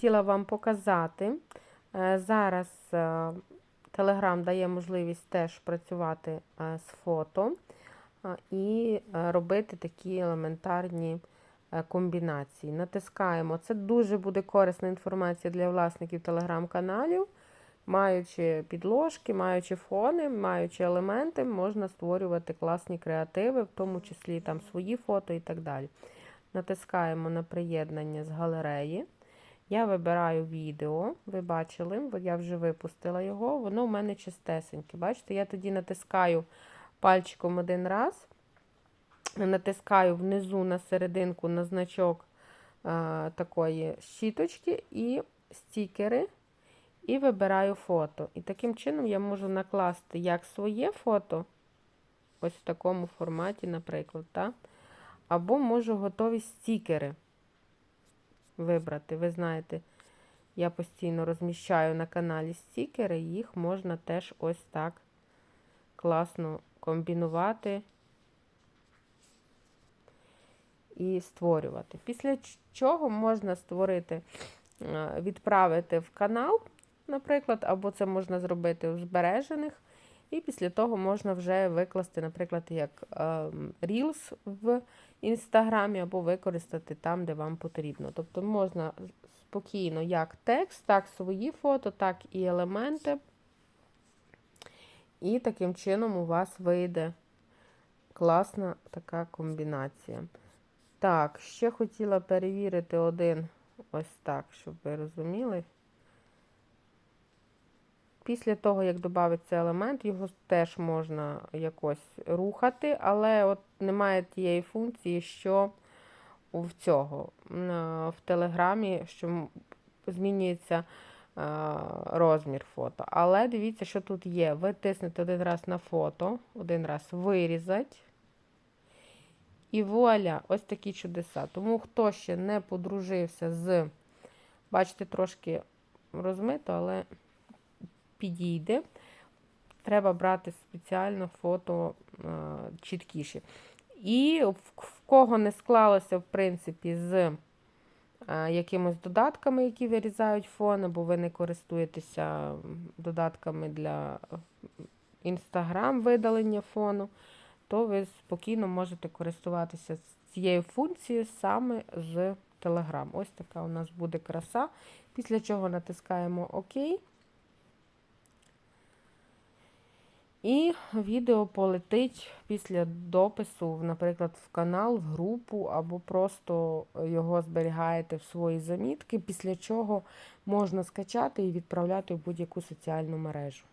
хотіла вам показати. Е, Зараз Telegram дає можливість теж працювати е, з фото е, і е, робити такі елементарні е, комбінації. Натискаємо. Це дуже буде корисна інформація для власників телеграм-каналів. Маючи підложки, маючи фони, маючи елементи, можна створювати класні креативи, в тому числі там свої фото і так далі. Натискаємо на приєднання з галереї. Я вибираю відео, ви бачили, бо я вже випустила його, воно в мене чистесеньке. Бачите, я тоді натискаю пальчиком один раз, натискаю внизу на серединку на значок а, такої щіточки і стікери, і вибираю фото. І таким чином я можу накласти як своє фото, ось в такому форматі, наприклад, так? або можу готові стікери вибрати. Ви знаєте, я постійно розміщаю на каналі стікери, їх можна теж ось так класно комбінувати і створювати. Після чого можна створити, е, відправити в канал, наприклад, або це можна зробити у збережених. І після того можна вже викласти, наприклад, як ем, Reels в інстаграмі, або використати там, де вам потрібно. Тобто можна спокійно як текст, так свої фото, так і елементи. І таким чином у вас вийде класна така комбінація. Так, ще хотіла перевірити один ось так, щоб ви розуміли. Після того, як додається елемент, його теж можна якось рухати, але от немає тієї функції, що в цього в Телеграмі, що змінюється розмір фото. Але дивіться, що тут є. Ви тиснете один раз на фото, один раз вирізати. І вуаля, ось такі чудеса. Тому хто ще не подружився з, бачите, трошки розмито, але підійде. Треба брати спеціально фото е, чіткіше. І в кого не склалося, в принципі, з е, якимось додатками, які вирізають фон, або ви не користуєтеся додатками для Instagram видалення фону, то ви спокійно можете користуватися цією функцією саме з Telegram. Ось така у нас буде краса. Після чого натискаємо ОК. І відео полетить після допису, наприклад, в канал, в групу, або просто його зберігаєте в свої замітки, після чого можна скачати і відправляти в будь-яку соціальну мережу.